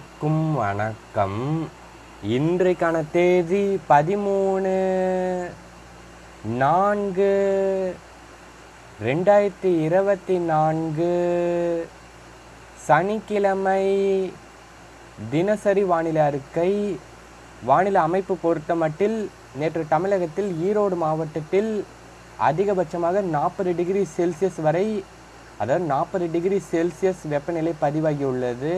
அனைவருக்கும் வணக்கம். இன்றைக்கான தேதி பதிமூணு நான்கு ரெண்டாயிரத்தி இருபத்தி நான்கு சனிக்கிழமை தினசரி வானிலை அறிக்கை. வானிலை அமைப்பு பொறுத்தமட்டில் நேற்று தமிழகத்தில் ஈரோடு மாவட்டத்தில் அதிகபட்சமாக நாற்பது டிகிரி செல்சியஸ் வரை அதாவது நாற்பது டிகிரி செல்சியஸ் வெப்பநிலை பதிவாகியுள்ளது.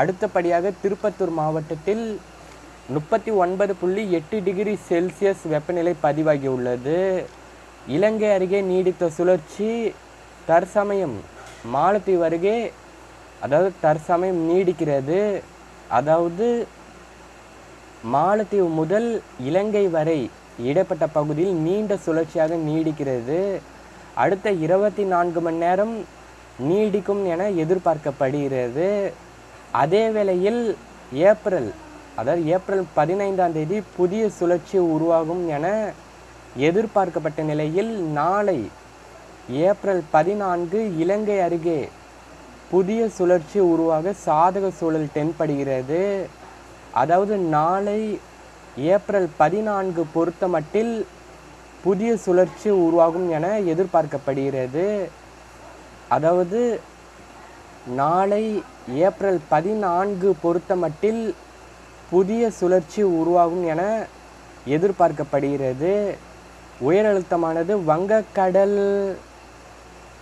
அடுத்தபடியாக திருப்பத்தூர் மாவட்டத்தில் முப்பத்தி ஒன்பது புள்ளி எட்டு டிகிரி செல்சியஸ் வெப்பநிலை பதிவாகியுள்ளது இலங்கை அருகே நீடித்த சுழற்சி தற்சமயம் மாலத்தீவு அருகே அதாவது தற்சமயம் நீடிக்கிறது. அதாவது மாலத்தீவு முதல் இலங்கை வரை இடப்பட்ட பகுதியில் நீண்ட சுழற்சியாக நீடிக்கிறது. அடுத்த இருபத்தி நான்கு மணி நேரம் நீடிக்கும் என எதிர்பார்க்கப்படுகிறது. அதே வேளையில் ஏப்ரல் அதாவது ஏப்ரல் பதினைந்தாம் தேதி புதிய சுழற்சி உருவாகும் என எதிர்பார்க்கப்பட்ட நிலையில் நாளை ஏப்ரல் பதினான்கு இலங்கை அருகே புதிய சுழற்சி உருவாக சாதக சூழல் தென்படுகிறது. அதாவது நாளை ஏப்ரல் பதினான்கு பொறுத்தமட்டில் புதிய சுழற்சி உருவாகும் என எதிர்பார்க்கப்படுகிறது. அதாவது நாளை ஏப்ரல் பதினான்கு பொறுத்தமட்டில் புதிய சுழற்சி உருவாகும் என எதிர்பார்க்கப்படுகிறது. உயரழுத்தமானது வங்கக்கடல்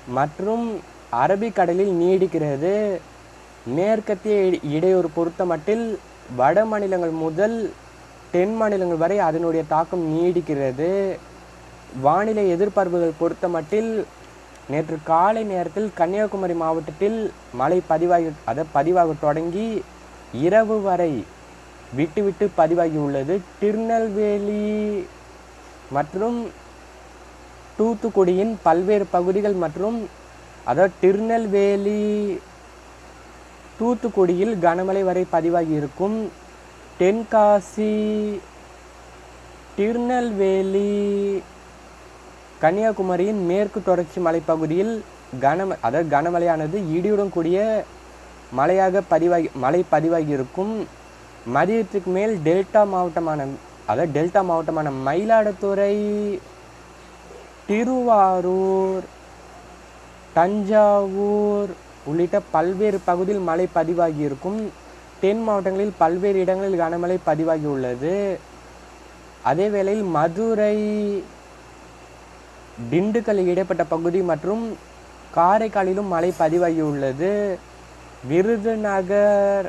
மற்றும் அரபிக்கடலில் நீடிக்கிறது. மேற்கத்திய இடையூறு பொறுத்தமட்டில் வட மாநிலங்கள் முதல் தென் மாநிலங்கள் வரை அதனுடைய தாக்கம் நீடிக்கிறது. வானிலை எதிர்பார்ப்புகள் பொறுத்தமட்டில் நேற்று காலை நேரத்தில் கன்னியாகுமரி மாவட்டத்தில் மழை பதிவாகி அதை பதிவாக தொடங்கி இரவு வரை விட்டு விட்டு பதிவாகி உள்ளது திருநெல்வேலி மற்றும் தூத்துக்குடியின் பல்வேறு பகுதிகள் மற்றும் அதாவது திருநெல்வேலி தூத்துக்குடியில் கனமழை வரை பதிவாகி இருக்கும். தென்காசி திருநெல்வேலி கன்னியாகுமரியின் மேற்கு தொடர்ச்சி மலைப்பகுதியில் கன அதாவது கனமழையானது இடியுடன் கூடிய மழையாக பதிவாகி மழை பதிவாகி இருக்கும் மதியத்துக்கு மேல் டெல்டா மாவட்டமான அதாவது டெல்டா மாவட்டமான மயிலாடுதுறை திருவாரூர் தஞ்சாவூர் உள்ளிட்ட பல்வேறு பகுதியில் மழை பதிவாகி இருக்கும் தென் மாவட்டங்களில் பல்வேறு இடங்களில் கனமழை பதிவாகி உள்ளது அதே வேளையில் மதுரை திண்டுக்கல் இடைப்பட்ட பகுதி மற்றும் காரைக்காலிலும் மழை பதிவாகியுள்ளது. விருதுநகர்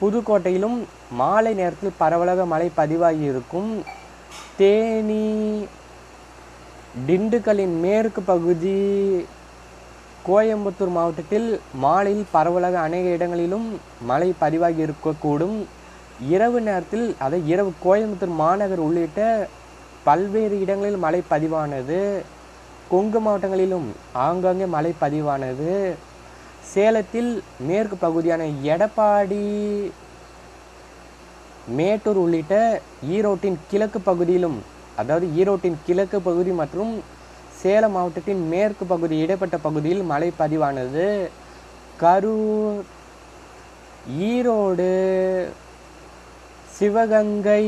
புதுக்கோட்டையிலும் மாலை நேரத்தில் பரவலாக மழை பதிவாகி இருக்கும் தேனி திண்டுக்கலின் மேற்கு பகுதி கோயம்புத்தூர் மாவட்டத்தில் மாலையில் பரவலாக அநேக இடங்களிலும் மழை பதிவாகி இருக்கக்கூடும் இரவு நேரத்தில் அதை இரவு கோயம்புத்தூர் மாநகர் உள்ளிட்ட பல்வேறு இடங்களில் மழை பதிவானது கொங்கு மாவட்டங்களிலும் ஆங்காங்கே மழை பதிவானது. சேலத்தில் மேற்கு பகுதியான எடப்பாடி மேட்டூர் உள்ளிட்ட ஈரோட்டின் கிழக்கு பகுதியிலும் அதாவது ஈரோட்டின் கிழக்கு பகுதி மற்றும் சேலம் மாவட்டத்தின் மேற்கு பகுதி இடைப்பட்ட பகுதியில் மழை பதிவானது. கரூர் ஈரோடு சிவகங்கை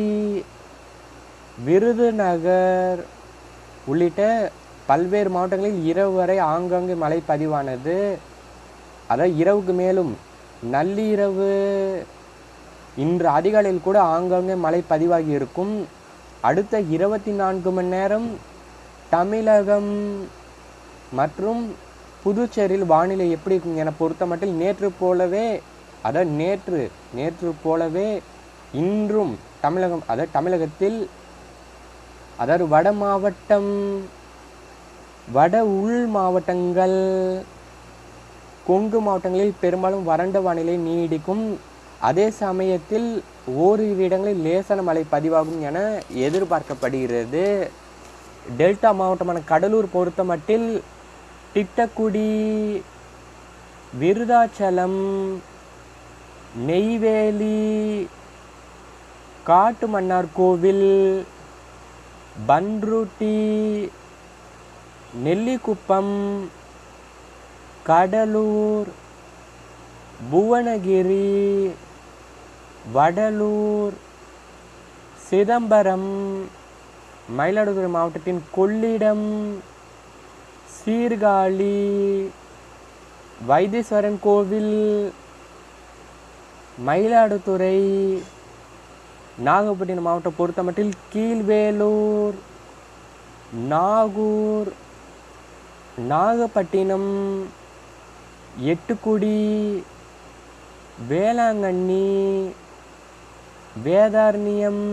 விருதுநகர் உள்ளிட்ட பல்வேறு மாவட்டங்களில் இரவு வரை ஆங்காங்கே மழை பதிவானது. அதாவது இரவுக்கு மேலும் நள்ளிரவு இன்று அதிகாலையில் கூட ஆங்காங்கே மழை பதிவாகி இருக்கும். அடுத்த இருபத்தி நான்கு மணி நேரம் தமிழகம் மற்றும் புதுச்சேரியில் வானிலை எப்படி இருக்கும் என பொறுத்த மட்டும் நேற்று போலவே அதாவது நேற்று நேற்று போலவே இன்றும் தமிழகம் அதாவது தமிழகத்தில் அதாவது வட மாவட்டம் வட உள் மாவட்டங்கள் கொங்கு மாவட்டங்களில் பெரும்பாலும் வறண்ட வானிலை நீடிக்கும். அதே சமயத்தில் ஓரிரு இடங்களில் லேசான மழை பதிவாகும் என எதிர்பார்க்கப்படுகிறது. டெல்டா மாவட்டமான கடலூர் பொறுத்தமட்டில் திட்டக்குடி விருதாச்சலம் நெய்வேலி காட்டுமன்னார் கோவில் பன்ருட்டி நெல்லிக்குப்பம் கடலூர் புவனகிரி வடலூர் சிதம்பரம் மயிலாடுதுறை மாவட்டத்தின் கொள்ளிடம் சீர்காழி வைத்தீஸ்வரன் கோவில் மயிலாடுதுறை நாகப்பட்டினம் மாவட்டம் பொறுத்தமட்டில் கீழ்வேலூர் நாகூர் நாகப்பட்டினம் எட்டுக்குடி வேளாங்கண்ணி வேதாரண்யம்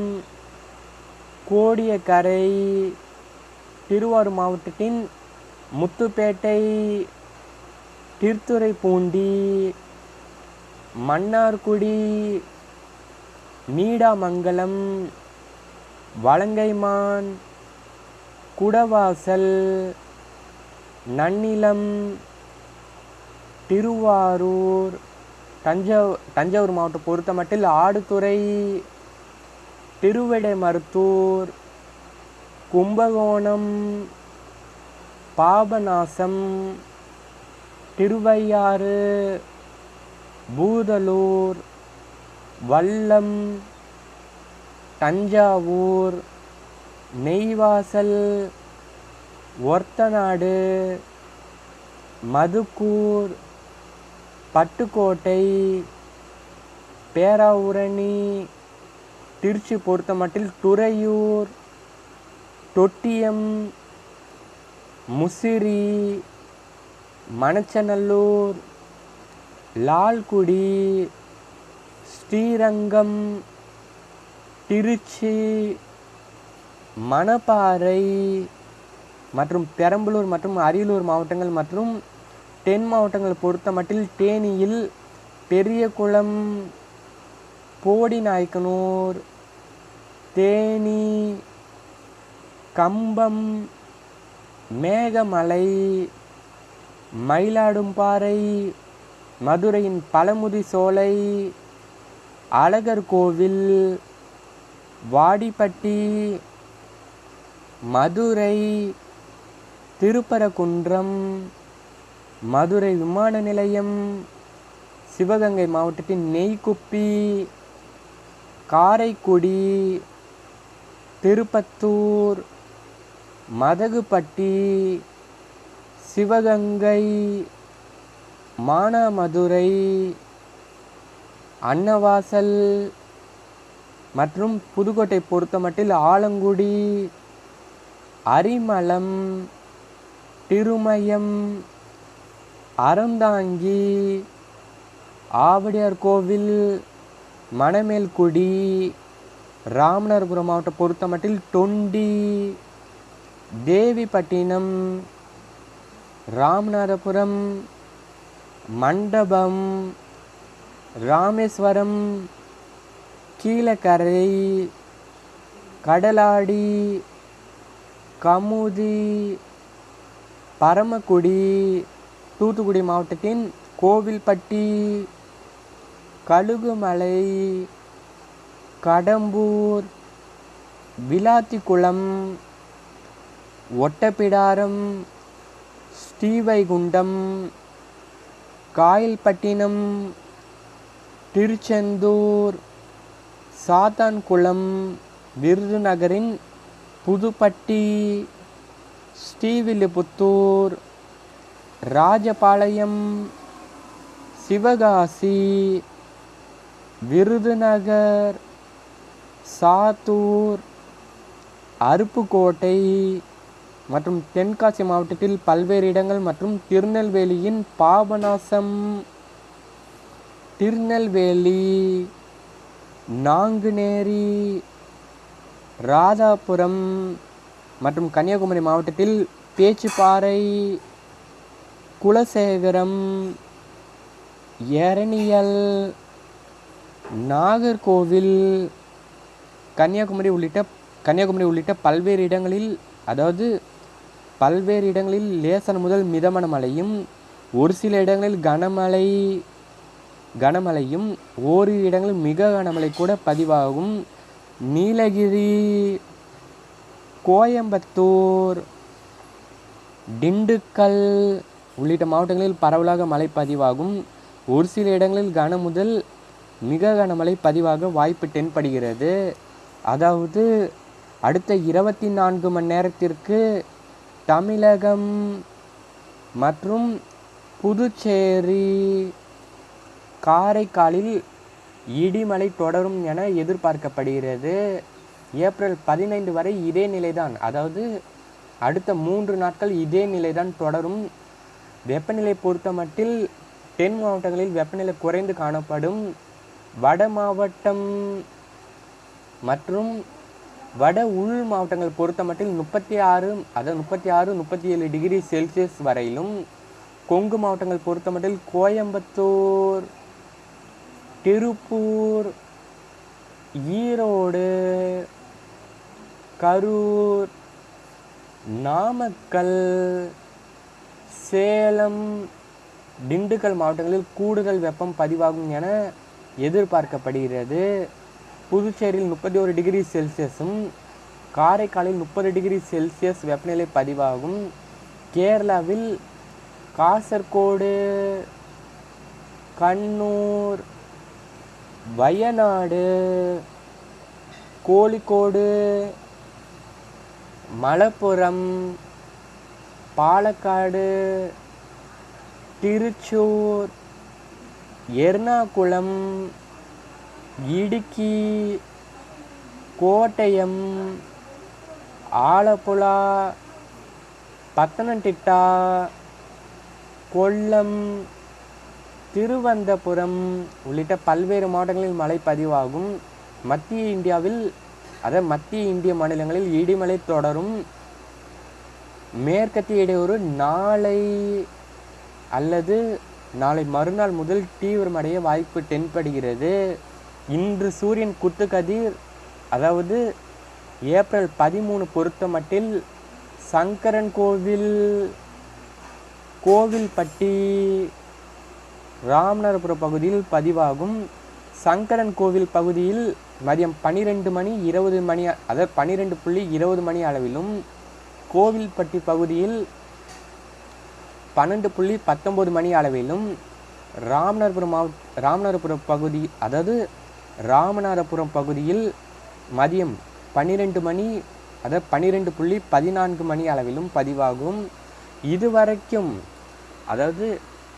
கோடியக்கரை திருவாரூர் மாவட்டத்தின் முத்துப்பேட்டை திருத்துறைப்பூண்டி மன்னார்குடி நீடாமங்கலம் வலங்கைமான் குடவாசல் நன்னிலம் திருவாரூர் தஞ்சாவூர் தஞ்சாவூர் மாவட்டம் பொறுத்தமட்டில் ஆடுதுறை திருவிடைமருத்தூர் கும்பகோணம் பாபநாசம் திருவையாறு பூதலூர் வல்லம் தஞ்சாவூர் நெய்வாசல் ஒர்த்தநாடு மதுக்கூர் பட்டுக்கோட்டை பேராவூரணி திருச்சி பொறுத்தமட்டில் துறையூர் தொட்டியம் முசிறி மணச்சநல்லூர் லால்குடி ஸ்ரீரங்கம் திருச்சி மணப்பாறை மற்றும் பெரம்பலூர் மற்றும் அரியலூர் மாவட்டங்கள் மற்றும் தென் மாவட்டங்கள் பொறுத்தமட்டில் தேனியில் பெரியகுளம் போடிநாயக்கனூர் தேனி கம்பம் மேகமலை மயிலாடும்பாறை மதுரையின் பழமுதி சோலை அழகர் கோவில் வாடிப்பட்டி மதுரை திருப்பரங்குன்றம் மதுரை விமான நிலையம் சிவகங்கை மாவட்டத்தின் நெய்க்குப்பி காரைக்குடி திருப்பத்தூர் மதகுப்பட்டி சிவகங்கை மானாமதுரை அன்னவாசல் மற்றும் புதுக்கோட்டை பொறுத்தமட்டில் ஆலங்குடி அரிமளம் திருமயம் அறந்தாங்கி ஆவடியார் கோவில் மணமேல்குடி ராமநாதபுரம் மாவட்டம் பொறுத்தமட்டில் தொண்டி தேவிப்பட்டினம் ராமநாதபுரம் மண்டபம் ராமேஸ்வரம் கீழக்கரை கடலாடி கமுதி பரமக்குடி தூத்துக்குடி மாவட்டத்தின் கோவில்பட்டி கழுகுமலை கடம்பூர் விளாத்திக்குளம் ஒட்டப்பிடாரம் ஸ்ரீவைகுண்டம் காயல்பட்டினம் திருச்செந்தூர் சாத்தான்குளம் விருதுநகரின் புதுப்பட்டி ஸ்ரீவில்லிபுத்தூர் ராஜபாளையம் சிவகாசி விருதுநகர் சாத்தூர் அருப்புக்கோட்டை மற்றும் தென்காசி மாவட்டத்தில் பல்வேறு இடங்கள் மற்றும் திருநெல்வேலியின் பாபநாசம். திருநெல்வேலி நாங்குநேரி ராதாபுரம் மற்றும் கன்னியாகுமரி மாவட்டத்தில் பேச்சுப்பாறை குலசேகரம் எரணியல் நாகர்கோவில் கன்னியாகுமரி உள்ளிட்ட கன்னியாகுமரி உள்ளிட்ட பல்வேறு இடங்களில் அதாவது பல்வேறு இடங்களில் லேசன் முதல் மிதமான மழையும் ஒரு சில இடங்களில் கனமழை கனமழையும் ஓரிரு இடங்களில் மிக கனமழை கூட பதிவாகும். நீலகிரி கோயம்புத்தூர் திண்டுக்கல் உள்ளிட்ட மாவட்டங்களில் பரவலாக மழை பதிவாகும். ஒரு சில இடங்களில் கன முதல் மிக கனமழை பதிவாக வாய்ப்பு தென்படுகிறது. அதாவது அடுத்த இருபத்தி நான்கு மணி நேரத்திற்கு தமிழகம் மற்றும் புதுச்சேரி காரைக்காலில் இடிமழை தொடரும் என எதிர்பார்க்கப்படுகிறது. ஏப்ரல் பதினைந்து வரை இதே நிலைதான். அதாவது அடுத்த மூன்று நாட்கள் இதே நிலைதான் தொடரும். வெப்பநிலை பொறுத்த மட்டில் தென் மாவட்டங்களில் வெப்பநிலை குறைந்து காணப்படும். வட மாவட்டம் மற்றும் வட உள் மாவட்டங்கள் பொறுத்த மட்டில் முப்பத்தி ஆறு அதாவது முப்பத்தி ஆறு முப்பத்தி ஏழு டிகிரி செல்சியஸ் வரையிலும். கொங்கு மாவட்டங்கள் பொறுத்த மட்டில் கோயம்புத்தூர் திருப்பூர் ஈரோடு கரூர் நாமக்கல் சேலம் திண்டுக்கல் மாவட்டங்களில் கூடுதல் வெப்பம் பதிவாகும் என எதிர்பார்க்கப்படுகிறது. புதுச்சேரியில் முப்பத்தி ஒரு டிகிரி செல்சியஸும் காரைக்காலில் முப்பது டிகிரி செல்சியஸ் வெப்பநிலை பதிவாகும். கேரளாவில் காசர்கோடு கண்ணூர் வயநாடு கோழிக்கோடு மலப்புரம் பாலக்காடு திருச்சூர் எர்ணாகுளம் இடுக்கி கோட்டயம் ஆலப்புழா பத்தனந்திட்டா கொல்லம் திருவந்தபுரம் உள்ளிட்ட பல்வேறு மாவட்டங்களில் மழை பதிவாகும். மத்திய இந்தியாவில் அதாவது மத்திய இந்திய மாநிலங்களில் இடிமலை தொடரும். மேற்கத்திய இடையூறு நாளை அல்லது நாளை மறுநாள் முதல் தீவிரமடைய வாய்ப்பு தென்படுகிறது. இன்று சூரியன் குத்துக்கதிர் அதாவது ஏப்ரல் பதிமூணு பொறுத்த மட்டில் சங்கரன் கோவில் கோவில்பட்டி ராமநாதபுர பகுதியில் பதிவாகும். சங்கரன் கோவில் பகுதியில் மதியம் பன்னிரெண்டு மணி இருபது மணி அதாவது பன்னிரெண்டு புள்ளி இருபது மணி அளவிலும் கோவில்பட்டி பகுதியில் பன்னெண்டு புள்ளி பத்தொம்பது மணி அளவிலும் ராமநாதபுரம் மாவட்ட ராமநாதபுரம் பகுதி அதாவது ராமநாதபுரம் பகுதியில் மதியம் பன்னிரெண்டு மணி அதாவது பன்னிரெண்டு புள்ளி பதினான்கு மணி அளவிலும் பதிவாகும். இதுவரைக்கும் அதாவது